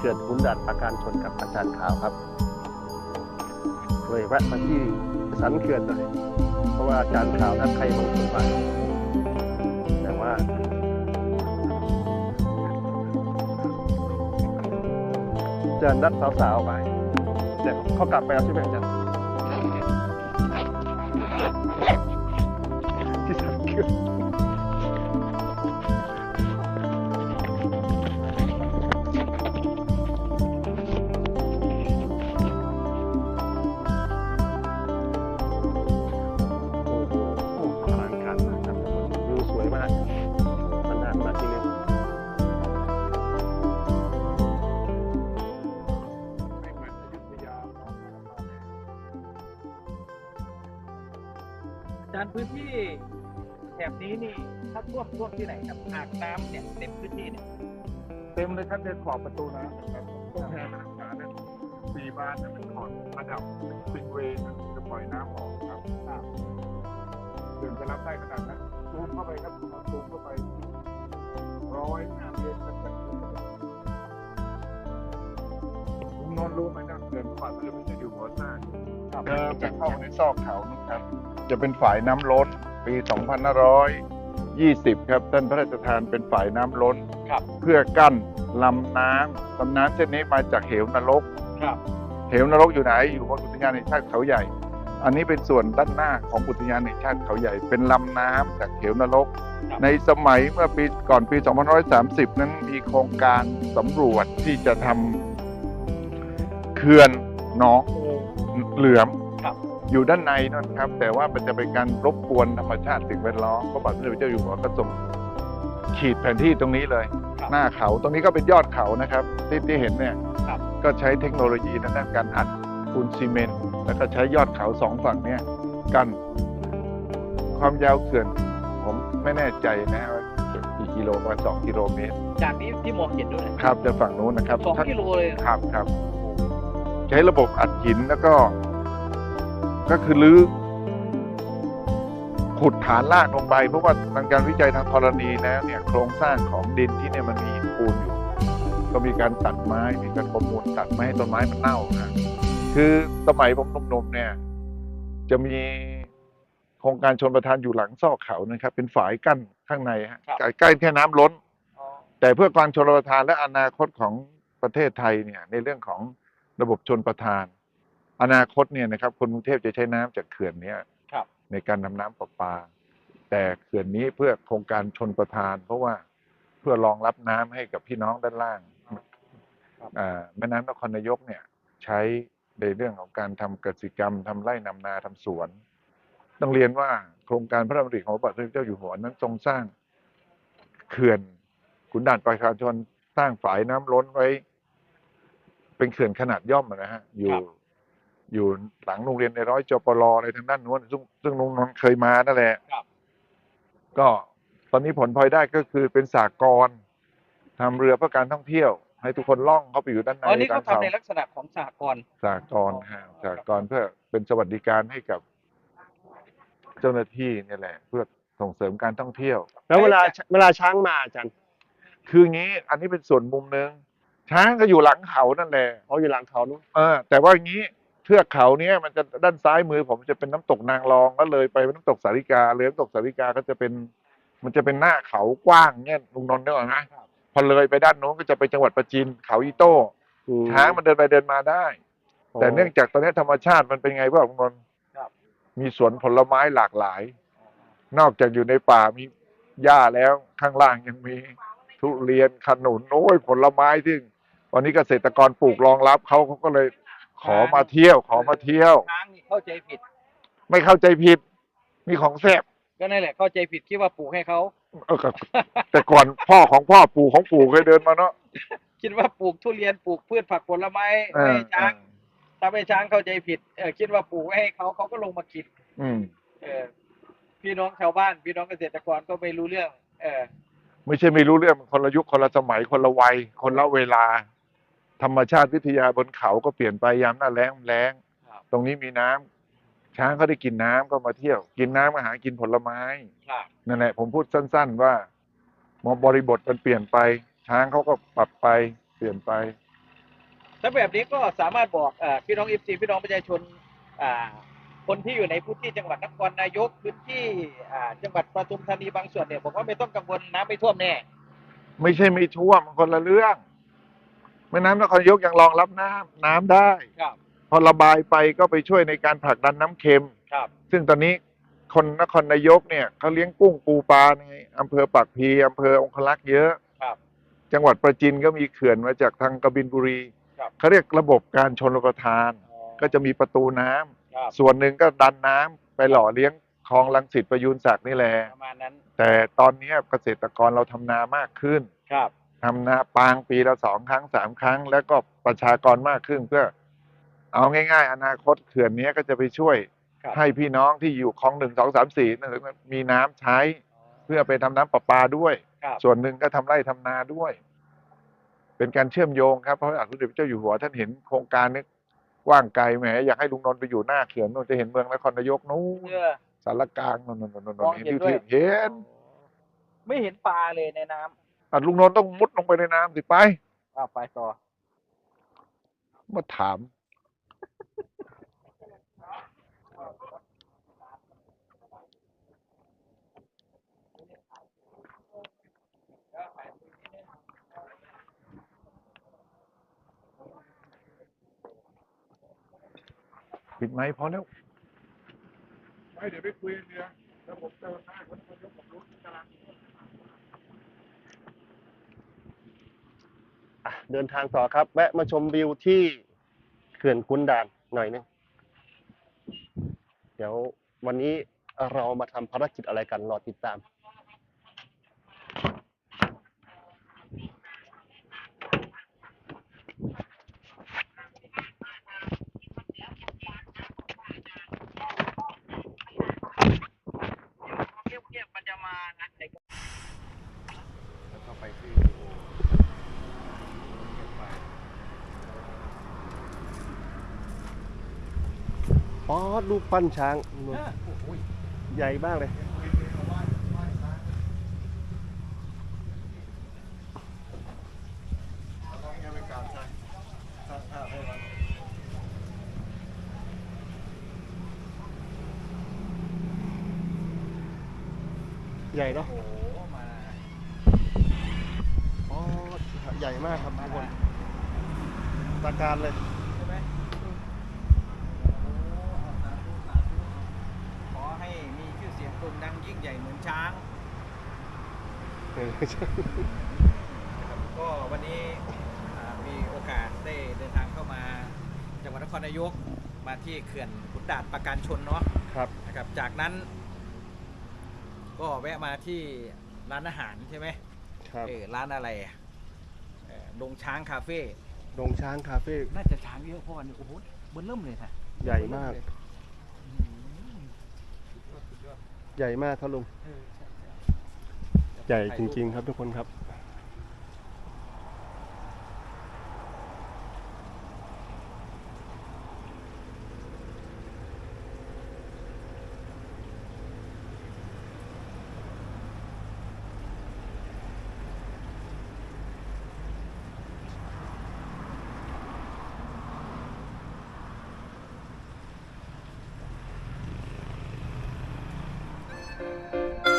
ขื่อนขุนด่านปราการชนกับอาจารย์ขาวครับเลยแวะมาที่สันเขื่อนหน่อยเพราะว่าอาจารย์ขาวนัดใครบางคนไปแต่ว่าจะนัดสาวๆไปแต่เขากลับไปแล้วใช่ไหมอาจารย์ที่สันเขื่อน อาจารย์พื้นที่แถบนี้นี่ถ้าท่วมท่วมที่ไหนครับอ่างน้ำเนี่ยเต็มพื้นที่เนี่ยเต็มเลยครับในขอบประตูน้ำนะครับต้องแพร่น้ำขาเนี่ยสี่บานนั้นเป็นขอบระดับซิงเวย์นะจะปล่อยน้ำออกครับเดินจะรับได้ขนาดนั้นซูมเข้าไปครับซูมเข้าไปร้อยห้าเมตรครับลุงนนท์รู้ไหมนะเดินผ่านเรือมันจะอยู่หัวหน้า เดิมจะเข้าในซอกเขานะครับ จะเป็นฝ่ายน้ำล้นปี 2520 ครับท่านพระราชทานเป็นฝ่ายน้ำล้น ครับ เพื่อกั้นลำน้ำลำน้ำเส้นนี้มาจากเหวนรก ครับ เหวนรกอยู่ไหน อยู่บนอุทยานแห่งชาติเขาใหญ่ อันนี้เป็นส่วนด้านหน้าของอุทยานแห่งชาติเขาใหญ่ เป็นลำน้ำจากเหวนรกในสมัยเมื่อปีก่อนปี 2530 นั้นมีโครงการสำรวจที่จะทำเขื่อนหนอง เหลือมครับอยู่ด้านในนั่นครับ แต่ว่ามันจะเป็นการรบกวนธรรมชาติสิ่งแวดล้อมพระบาทสมเด็จพระเจ้าอยู่หัวก็ส่งขีดแผนที่ตรงนี้เลย หน้าเขาตรงนี้ก็เป็นยอดเขานะครับ ที่ที่เห็นเนี่ยครับก็ใช้เทคโนโลยีทางด้านการอัดปูนซีเมนต์แล้วก็ใช้ยอดเขาสองฝั่งเนี่ยกันความยาวเขื่อนผมไม่แน่ใจนะว่ากี่กิโลประมาณสองกิโลเมตร จากนี้ที่มองเห็นด้วยครับจะฝั่งนู้นนะครับสองกิโลเลยครับครับ ใช้ระบบอัดหินแล้วก็ ก็คือลื้อขุดฐานรากลงไป เพราะว่าทางการวิจัยทางธรณีแล้วเนี่ยโครงสร้างของดินที่เนี่ยมันมีหินปูนอยู่ ก็มีการตัดไม้มีการประมูลตัดไม้ให้ต้นไม้มันเน่านะคือสมัยผมหนุ่มๆเนี่ย จะมีโครงการชนประทานอยู่หลังซอกเขานะครับ เป็นฝายกั้นข้างในฮะใกล้แค่น้ำล้นอ๋อแต่เพื่อการชนประทานและอนาคตของประเทศไทยเนี่ย ในเรื่องของ ระบบชนประทาน อนาคตเนี่ยนะครับ คนกรุงเทพจะใช้น้ำจากเขื่อนเนี้ยครับในการทำน้ำประปา แต่เขื่อนนี้เพื่อโครงการชนประทาน เพราะว่าเพื่อรองรับน้ำให้กับพี่น้องด้านล่างอ่าแม่น้ำนครนายกเนี่ยใช้ในเรื่องของการทำกสิกรรมทำไร่นำนาทำสวน ต้องเรียนว่าโครงการพระราชดำริของพระบาทสมเด็จพระเจ้าอยู่หัวนั้นทรงสร้างเขื่อนขุนด่านประชาชนสร้างฝายน้ำล้นไว้ เป็นเขื่อนขนาดย่อมอะนะฮะ อยู่ครับอยู่หลังโรงเรียนในร้อยจปรอะไรทางด้านนู้นซึ่งซึ่งลุงนนท์เคยมานั่นแหละครับก็ตอนนี้ผลพลอยได้ก็คือเป็นสากรณ์ทำเรือเพื่อการท่องเที่ยว ให้ทุกคนล่องเข้าไปอยู่ด้านในอ๋อนี่เขากลางทำในลักษณะของสหกรณ์สากรณ์ฮะสากรณ์เพื่อเป็นสวัสดิการให้กับ เจ้าหน้าที่เนี่ยแหละ เพื่อส่งเสริมการท่องเที่ยว แล้วเวลาเวลาช้างมาอาจารย์คืองี้ อันนี้เป็นส่วนมุมหนึ่ง ช้างก็อยู่หลังเขานั่นแหละเขาอยู่หลังเขานู้นเออแต่ว่าอย่างนี้เทือกเขาเนี้ยมันจะด้านซ้ายมือผมจะเป็นน้ำตกนางรองก็เลยไปเป็นน้ำตกสาริกาเลยน้ำตกสาริกาก็จะเป็น มันจะเป็นหน้าเขากว้างเนี่ยลุงนนท์นึกออกไหมพอเลยไปด้านโน้นก็จะไปจังหวัดประจินเขาอีโต้อืมช้างมันเดินไปเดินมาได้ แต่เนื่องจากตอนนี้ธรรมชาติมันเป็นไงบ้างลุงนนท์ครับมีสวนผลไม้หลากหลาย นอกจากอยู่ในป่ามีหญ้าแล้วข้างล่างยังมี ทุเรียนขนุนโอ้ยผลไม้ ที่วันนี้เกษตรกรปลูกรองรับเขาเขาก็เลยขอมาเที่ยว ขอมาเที่ยว ช้างนี่เข้าใจผิด ไม่เข้าใจผิด มีของแซ่บก็นั่นแหละเข้าใจผิดคิดว่าปลูกให้เขา เออก็แต่ก่อนพ่อของพ่อปู่ของปู่เคยเดินมาเนาะคิดว่าปลูกทุเรียนปลูกพืชผักผลไม้เอให้อช้างทำให้ช้างเข้าใจผิดเออคิดว่าปลูกไว้ให้เขาเขาก็ลงมากินอืม เออพี่น้องชาวบ้าน พี่น้องเกษตรกรก็ไม่รู้เรื่อง เออ ไม่ใช่ไม่รู้เรื่องมันคนละยุคคนละสมัยคนละวัยคนละเวลา ธรรมชาติวิทยาบนเขาก็เปลี่ยนไปยามหน้าแล้งแล้งครับตรงนี้มีน้ำช้างเขาได้กินน้ำก็มาเที่ยว กินน้ำก็หากินผลไม้ครับนั่นแหละผมพูดสั้น ๆ ว่ามบริบทมันเปลี่ยนไป ช้างเขาก็ปรับไปเปลี่ยนไป ถ้าแบบนี้ก็สามารถบอกเอ่อพี่น้องเอฟซีพี่น้องประชาชนอ่าคนที่อยู่ในพื้นที่จังหวัดนครนายกพื้นที่อ่าจังหวัดปทุมธานีบางส่วนเนี่ยบอกว่าไม่ต้องกังวลน้ำไม่ท่วมแน่ไม่ใช่ไม่ท่วมมันคนละเรื่อง แม่น้ำนครนายกยังรองรับน้ำน้ำได้ ครับ พอระบายไปก็ไปช่วยในการผลักดันน้ำเค็ม ครับ ซึ่งตอนนี้คนนครนายกเนี่ยเขาเลี้ยงกุ้งปูปลาในอำเภอปากพลีอำเภอองคลักษ์เยอะครับจังหวัดประจินก็มีเขื่อนมาจากทางกบินบุรีครับ เขาเรียกระบบการชนรับประทาน ก็จะมีประตูน้ำครับส่วนหนึ่งก็ดันน้ำไปหล่อเลี้ยงคลองลังสิตประยูนศักดิ์นี่แหละ ประมาณนั้น แต่ตอนนี้เกษตรกรเราทำนามากขึ้น ครับ ทำนาปางปีละสองครั้งสามครั้ง แล้วก็ประชากรมากขึ้นเพื่อ เอาง่าย ๆ อนาคตเขื่อนนี้ก็จะไปช่วยครับให้พี่น้องที่อยู่คลองหนึ่งสองสามสี่นั่นมีน้ำใช้เพื่อไปทำน้ำประปาด้วยครับส่วนหนึ่งก็ทำไร่ทำนาด้วย เป็นการเชื่อมโยงครับเพราะอาจารย์สมเด็จพระเจ้าอยู่หัวท่านเห็นโครงการนี้กว้างไกลแหมอยากให้ลุงนนท์ไปอยู่หน้าเขื่อนนู่นจะเห็นเมืองนครนายกนู้นเพื่อสารกลางนู่นนู่นนู่นนู่นมองเห็นเห็นที่ด้วยเห็น ไม่เห็นปลาเลยในน้ำ อะลุงนนท์ต้องมุดลงไปในน้ำสิไป อ้าวไปต่อ มาถาม ปิดไหมค์พอแล้ว ไม่เดี๋ยวไปคุยเรือแล้วผมเติมหน้าคนยกผมรู้กำลัง อะ เดินทางต่อครับ แวะมาชมวิวที่เขื่อนคุนด่านหน่อยนึง เดี๋ยววันนี้เรามาทำภารกิจอะไรกันรอติดตาม เงียบๆมันจะมาอะไร แล้วก็ไปที่ อ๋อลูกปั้นช้าง ใหญ่มากเลย ใหญ่เนาะอ๋อใหญ่มากครับทุกคนตาการเลย ใช่ไหมขอให้มีชื่อเสียงโด่งดัง ยิ่งใหญ่เหมือนช้างก็วันนี้อ่ามีโอกาสได้เดินทางเข้ามาจังหวัดนครนายกมาที่เขื่อนขุนด่านประการชนเนาะครับนะครับ จากนั้น ก็แวะมาที่ร้านอาหารใช่ไหมครับเออร้านอะไรอะเอ่อดงช้างคาเฟ่ดงช้างคาเฟ่น่าจะช้างเยอะเพราะวันนี้โอ้โหเบิ้ลเริ่มเลยค่ะใหญ่มากอืม ใหญ่มากครับลุงเออใช่ใช่ใหญ่จริงๆครับทุกคนครับ Música